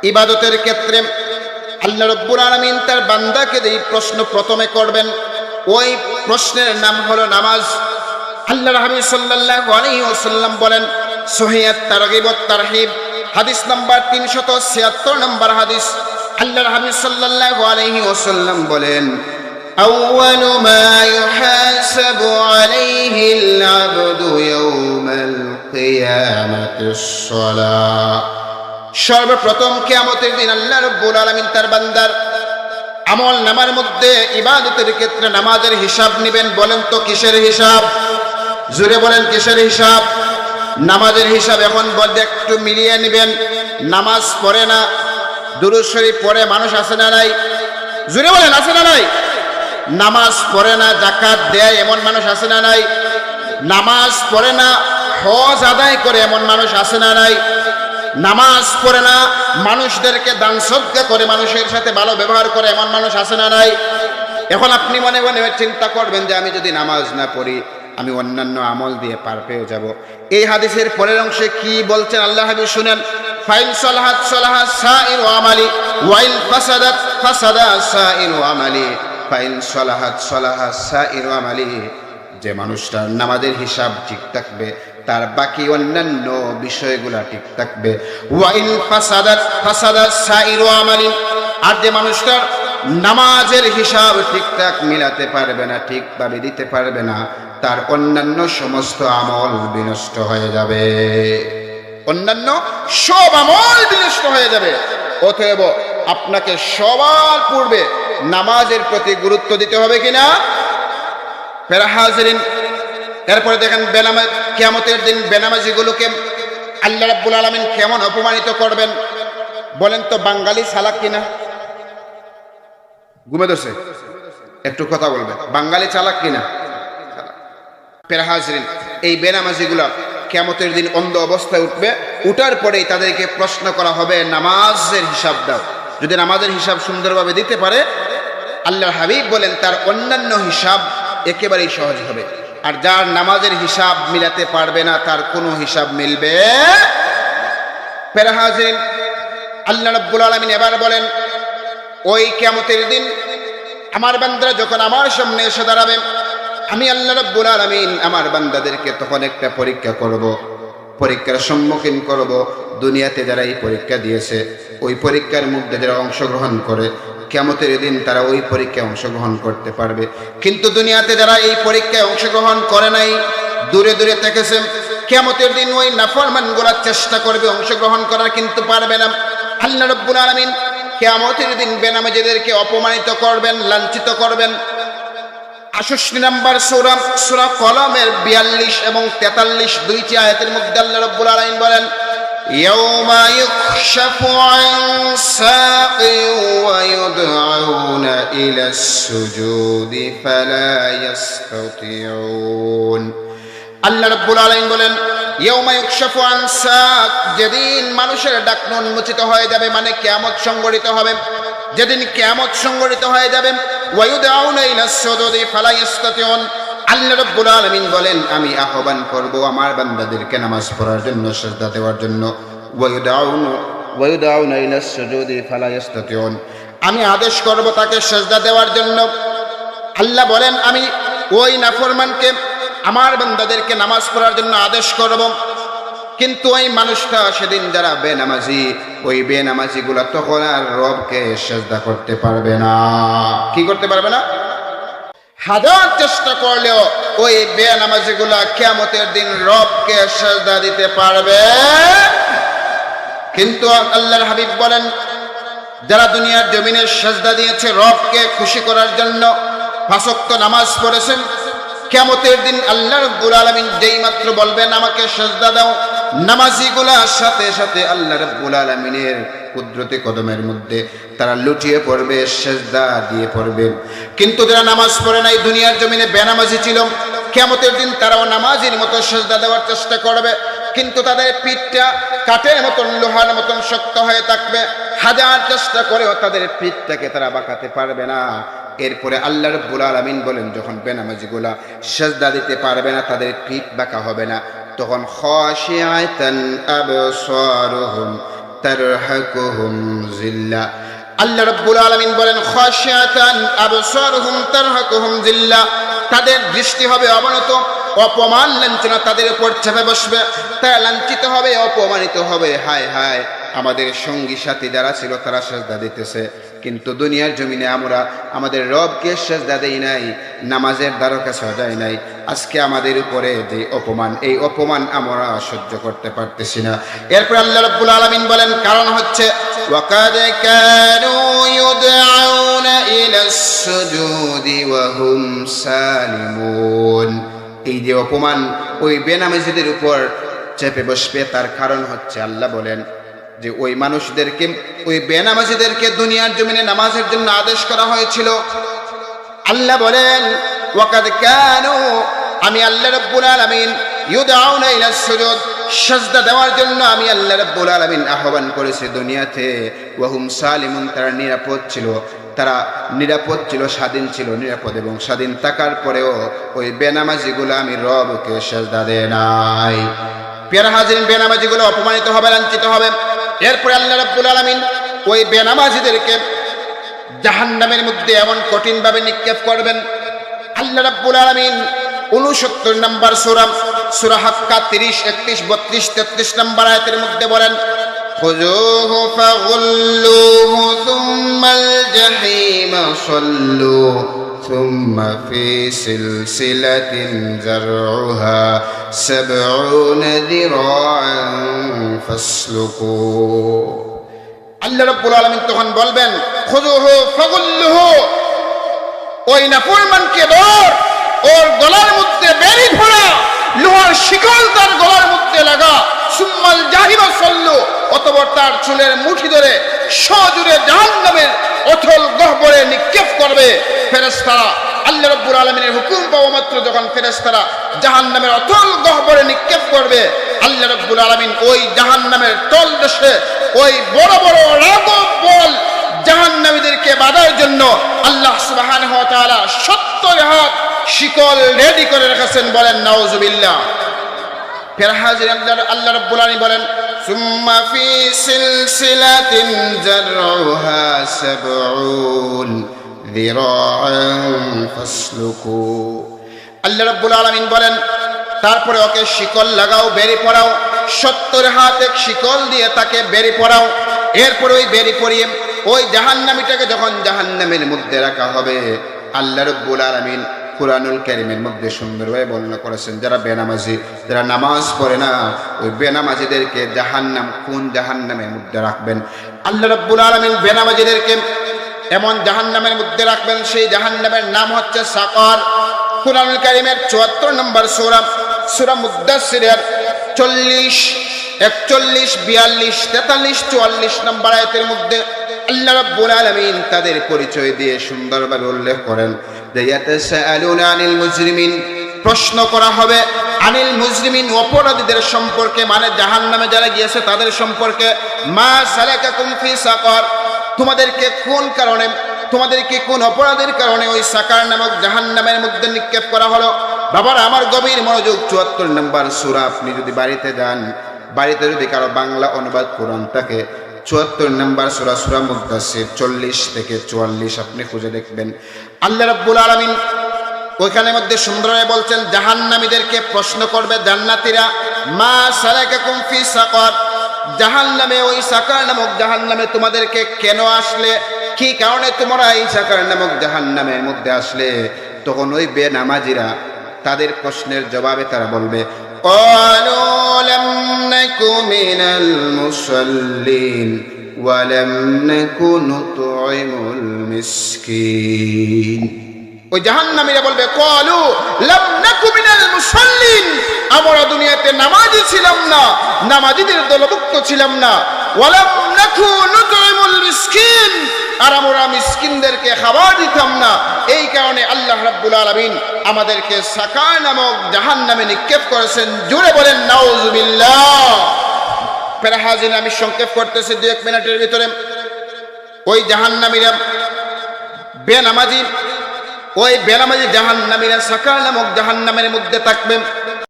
ইবাদতের ক্ষেত্রে আল্লাহ রব্বুল আলমিন তার বান্দাকে এই প্রশ্ন প্রথমে করবেন ওই প্রশ্নের নাম হলো নামাজ আল্লাহ হাবিব সাল্লাল্লাহু আলাইহি ওয়াসাল্লাম বলেন সহিয়াত তারগিব ওয়াত তারহিব হাদিস নাম্বার 376 নম্বর হাদিস আল্লাহ হাবিব সাল্লাল্লাহু আলাইহি ওয়াসাল্লাম বলেন أول ما يحاسب عليه العبد يوم القيامة الصلاة সর্বপ্রথম কিয়ামতের দিন আল্লাহ রব্বুল আলামিন তার বান্দার আমল নামার মধ্যে ইবাদতের ক্ষেত্রে নামাজের হিসাব নেবেন। বলেন তো কিসের হিসাব? জুড়ে বলেন কিসের হিসাব? নামাজের হিসাব এখন বলতে একটু মিলিয়ে নেবেন। নামাজ পড়ে না, দুরুদ শরীফ পড়ে মানুষ আসে না নাই? জুড়ে বলেন, আছে না নাই? নামাজ পড়ে না জাকাত দেয় এমন মানুষ আছে না নাই? নামাজ পড়ে না, হজ আদায় করে এমন মানুষ আসে না নাই? নামাজ পড়ে না, মানুষদেরকে দান সদ্গা করে, মানুষের সাথে ভালো ব্যবহার করে, এমন মানুষ আছে না নাই? এখন আপনি মনে মনে চিন্তা করবেন যে আমি যদি নামাজ না পড়ি, আমি অন্যান্য আমল দিয়ে পার পেয়ে যাব। এই হাদিসের পরের অংশে কি বলছেন আল্লাহ হাবিব শুনেন ওয়াইল যে মানুষটার নামাজের হিসাব ঠিক থাকবে তার বাকি অন্যান্য বিষয়গুলা ঠিক থাকবে। ফাসাদাত ফাসাদাত সাইর আর যে মানুষটার নামাজের হিসাব ঠিকঠাক মিলাতে পারবে না, ঠিকভাবে দিতে পারবে না, তার অন্যান্য সমস্ত আমল বিনষ্ট হয়ে যাবে। অন্যান্য সব আমল বিনষ্ট হয়ে যাবে। অতএব আপনাকে সবার পূর্বে নামাজের প্রতি গুরুত্ব দিতে হবে কিনা? ফেরা হাজরিন এরপরে দেখেন বেনামাজ কিয়ামতের দিন বেনামাজিগুলোকে আল্লাহ রাব্বুল আলামিন কেমন অপমানিত করবেন, বলেন তো বাঙালি সালাক কিনা? ঘুমে ধরছে। একটু কথা বলবেন বাঙালি চালাক কিনা? ফেরা হাজরিন, এই বেনামাজিগুলা কেমতের দিন অন্ধ অবস্থায় উঠবে, উঠার পরেই তাদেরকে প্রশ্ন করা হবে, নামাজের হিসাব দাও। যদি নামাজের হিসাব সুন্দরভাবে দিতে পারে আল্লাহ হাবিব বলেন, তার অন্যান্য হিসাব একেবারেই সহজ হবে। আর যার নামাজের হিসাব মিলাতে পারবে না, তার কোনো হিসাব মিলবে পেরাহাজিন আল্লাহ রব্বুল আলমিন এবার বলেন, ওই কেমতের দিন আমার বান্দারা যখন আমার সামনে এসে দাঁড়াবে, আমি আল্লাহ রব্বুল আলমিন আমার বান্দাদেরকে তখন একটা পরীক্ষা করব। পরীক্ষার সম্মুখীন করব দুনিয়াতে যারা এই পরীক্ষা দিয়েছে, ওই পরীক্ষার মধ্যে যারা অংশগ্রহণ করে কেমতের দিন তারা ওই পরীক্ষায় অংশগ্রহণ করতে পারবে। কিন্তু দুনিয়াতে যারা এই পরীক্ষায় অংশগ্রহণ করে নাই, দূরে দূরে থেকেছে কেমতের দিন ওই নাফরমান গোলার চেষ্টা করবে অংশগ্রহণ করার, কিন্তু পারবে না। আল্লাহ রব্বুল আলমিন কেমতের দিন বেনামাজিদেরকে অপমানিত করবেন, লাঞ্ছিত করবেন। আষষ্টি নাম্বার সুরা সুরা কলমের বিয়াল্লিশ এবং তেতাল্লিশ, দুইটি আয়াতের মধ্যে আল্লাহ রব্বুল আলামিন বলেন يوم يكشف عن ساق ويدعون إلى السجود فلا يستطيعون আল্লাহ রব্বুল আলামিন বলেন ইয়ৌমা ইউকশাফু আন সাক যেদিন মানুষের ডাক উন্মোচিত হয়ে যাবে মানে কিয়ামত সংগঠিত হবে যেদিন কিয়ামত সংগঠিত হয়ে যাবে ওয়ায়ুদাউনা ইলা সুজুদি ফালা ইস্তাতিউন আল্লাহ রাব্বুল আলামিন বলেন, আমি আহ্বান করব আমার বান্দাদেরকে নামাজ পড়ার জন্য, সিজদা দেওয়ার জন্য। আমি আদেশ করব তাকে সিজদা দেওয়ার জন্য। আল্লাহ বলেন, আমি ওই নাফরমানকে, আমার বান্দাদেরকে নামাজ পড়ার জন্য আদেশ করব। কিন্তু ওই মানুষটা সেদিন যারা বেনামাজি, ওই বেনামাজি গুলা তখন আর রবকে সেজদা করতে পারবে না। কি করতে পারবে না? হাজার চেষ্টা করলেও ওই বেনামাজি গুলা কেমতের দিন রবকে সেজদা দিতে পারবে। কিন্তু আল্লাহর হাবিব বলেন, যারা দুনিয়ার জমিনে সেজদা দিয়েছে রবকে খুশি করার জন্য ফাঁসক্ত নামাজ পড়েছেন কেমতের দিন আল্লাহ রব্বুল আলমিন যেই মাত্র বলবেন, আমাকে সেজদা দাও নামাজিগুলার সাথে সাথে আল্লাহ রব্বুল আলমিনের কুদরতি কদমের মধ্যে তারা লুটিয়ে পড়বে, সেজদা দিয়ে পড়বে। কিন্তু যারা নামাজ পড়ে নাই, দুনিয়ার জমিনে বেনামাজি ছিল কেমতের দিন তারাও নামাজির মতো সেজদা দেওয়ার চেষ্টা করবে। কিন্তু তাদের পিঠটা কাঠের মতন, লোহার মতন শক্ত হয়ে থাকবে। হাজার চেষ্টা করেও তাদের পিঠটাকে তারা বাঁকাতে পারবে না। এরপরে আল্লাহ রব্বুল আলমিন বলেন, যখন বেনামাজিগুলা সেজদা দিতে পারবে না, তাদের পিঠ বাঁকা হবে না। তখন খসিয়াতান আবসারুহুম, তারহাকুহুম জিল্লা। আল্লাহ রাব্বুল আলামিন বলেন, খাশিয়াতান আবসারুহুম, তারহাকুহুম জিল্লা। তাদের দৃষ্টি হবে অবনত, অপমান লাঞ্ছনা তাদের উপর চেপে বসবে, তারা লাঞ্ছিত হবে, অপমানিত হবে। হায় হায়, আমাদের সঙ্গী সাথী যারা ছিল তারা সেজদা দিতেছে। কিন্তু দুনিয়ার জমিনে আমরা আমাদের রবকে সেজদা দেই নাই নামাজের দ্বারকা সাজাই নাই আজকে আমাদের উপরে যে অপমান এই অপমান আমরা সহ্য করতে পারতেছি না এরপর আল্লাহ রাব্বুল আলামিন বলেন কারণ হচ্ছে وقد كانوا يدعون إلى السجود وهم سالمون এই যে অপমান ওই বেনামাজিদের উপর চেপে বসবে তার কারণ হচ্ছে আল্লাহ বলেন যে ওই মানুষদেরকে, ওই বেনামাজিদেরকে দুনিয়ার জমিনে নামাজের জন্য আদেশ করা হয়েছিল। আল্লাহ বলেন, ওয়াকাদ কানু আমি আল্লাহ রাব্বুল আলামিন ইউদাউনা ইলা সুজুদ, সাজদা দেওয়ার জন্য আমি আল্লাহ রাব্বুল আলামিন আহ্বান করেছি দুনিয়াতে। ওয়াহুম সালিমুন, তারা নিরাপদ ছিল, তারা নিরাপদ ছিল, স্বাধীন ছিল, নিরাপদ এবং স্বাধীন থাকার পরেও ওই বেনামাজিগুলো আমি রবকে সাজদা দেয় নাই। পেয়ারা হাজিরিন, বেনামাজিগুলো অপমানিত হবে, লাঞ্ছিত হবে। এরপরে আল্লাহ রাব্বুল আলামিন ওই বেনামাজিদেরকে জাহান্নামের মধ্যে এমন কঠিনভাবে নিক্ষেপ করবেন আল্লাহ রাব্বুল আলামিন উনসত্তর নম্বর সুরা সুরা হাক্কা তিরিশ একত্রিশ বত্রিশ তেত্রিশ নম্বর আয়াতের মধ্যে বলেন خذوه فغلوه ثم الجحيم صلوا ثم في سلسلة زرعها سبعون ذراعا فاسلكوه আল্লাহ রাব্বুল আলামিন তখন বলবেন খুযুহু ফাগুল্লুহু ওই নাফরমানকে ধর ওর গলার মধ্যে বেরি ফোড়া লোহার শিকল তার গলার মধ্যে লাগা সুম্মাল জাহিমা সল্লু অতঃপর তার চুলের মুঠি ধরে সজুরে জাহান্নামের অথল গহ্বরে নিক্ষেপ করবে ফেরেশতারা। আল্লাহ রাব্বুল আলামিনের হুকুম পাওয়া মাত্র যখন ফেরেশতারা জাহান্নামের অথল গহ্বরে নিক্ষেপ করবে, আল্লাহ রাব্বুল আলামিন ওই জাহান্নামের তল দেশে ওই বড় বড় রাগব বল জাহান্নামীদেরকে বাধার জন্য আল্লাহ সুবহানাহু ওয়া তাআলা 70 হাত শিকল রেডি করে রেখেছেন বলেন, নাউজুবিল্লাহ। ফের হাজির আল্লাহ আল্লাহ রাব্বুল আলামিন বলেন সুম্মা ফি সিলসিলাতিন জারউহা সাবউন যিরাআন ফাসলুকু আল্লাহ রাব্বুল আলামিন বলেন, তারপরে ওকে শিকল লাগাও, বেরি পড়াও সত্তর হাত এক শিকল দিয়ে তাকে বেরি পড়াও এরপরে ওই বেরি পরিয়ে ওই জাহান্নামীটাকে যখন জাহান্নামের মধ্যে রাখা হবে, আল্লাহ রব্বুল আলামিন কুরআনুল কারীমের মধ্যে সুন্দরভাবে বর্ণনা করেছেন, যারা বেনামাজি, যারা নামাজ পড়ে না, ওই বেনামাজিদেরকে জাহান্নাম কোন জাহান্নামের মধ্যে রাখবেন। আল্লাহ রব্বুল আলামিন বেনামাজিদেরকে এমন জাহান্নামের মধ্যে রাখবেন, সেই জাহান্নামের নাম হচ্ছে সাকর। কুরআনুল কারীমের চুয়াত্তর নম্বর সূরা সূরা মুদ্দাসসিরের চল্লিশ, একচল্লিশ, বিয়াল্লিশ, তেতাল্লিশ, চুয়াল্লিশ নম্বর আয়তের মধ্যে আল্লাহ রাব্বুল আলামিন তাদের পরিচয় দিয়ে সুন্দরভাবে উল্লেখ করেন। আনিল মুজরিমিন। প্রশ্ন করা হবে, আনিল মুজরিমিন অপরাধীদের সম্পর্কে মানে জাহান্নামে যারা গিয়েছে তাদের সম্পর্কে, মা সালাকাকুম ফি সাকর। তোমাদেরকে কোন কারণে, তোমাদেরকে কোন অপরাধের কারণে ওই সাকার নামক জাহান্নামের মধ্যে নিক্ষেপ করা হলো? বাবার আমার গভীর মনোযোগ, চুয়াত্তর নম্বর সুরা, আপনি যদি বাড়িতে যান, বাড়িতে যদি কারও বাংলা অনুবাদ কোরআন থাকে চুয়াত্তর নম্বর সুরা সুরা চল্লিশ থেকে চুয়াল্লিশ, আপনি খুঁজে দেখবেন। আল্লাহ রাব্বুল আলামিন ওইখানে মধ্যে সুন্দরভাবে বলছেন, জাহান্নামীদেরকে প্রশ্ন করবে জান্নাতীরা, মা সালাকাকুম ফি সাকর? জাহান্নামে ওই সাকার নামক জাহান্নামে তোমাদেরকে কেন আসলে? কি কারণে তোমরা এই সাকার নামক জাহান্নামের মধ্যে আসলে? তখন ওই বেনামাজিরা তাদের প্রশ্নের জবাবে তারা বলবে قالوا لم نك من المصلين ولم نك نطعم المسكين ওই জাহান্নামীরা বলবে কলু লাম নাকু মিনাল মুসাল্লিন আমরা দুনিয়াতে নামাজি ছিলাম না নামাজিদের দলভুক্ত ছিলাম না। আর আমরা মিসকিনদেরকে খাবার দিতাম না। এই কারণে আল্লাহ রাব্বুল আলামিন আমাদেরকে সাকার নামক জাহান্নামে নিক্ষেপ করেছেন। জুড়ে বলেন, নাউজুবিল্লাহ। প্যারা আমি সংক্ষেপ করতেছি দু এক মিনিটের ভিতরে। ওই জাহান্নামীরা বেনামাজি, ওই বেনামাজি জাহান্নামীরা সাকার নামক জাহান্নামের মধ্যে থাকবেন।